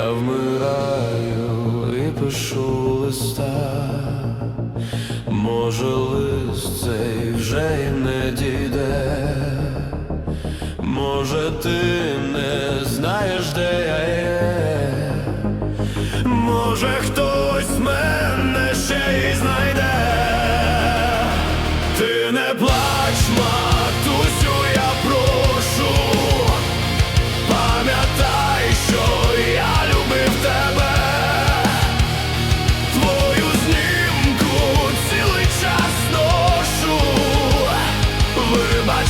Я вмираю і пишу листа, може лист цей вже й не дійде, може ти не знаєш, де я є, може хтось мене ще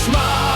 smile.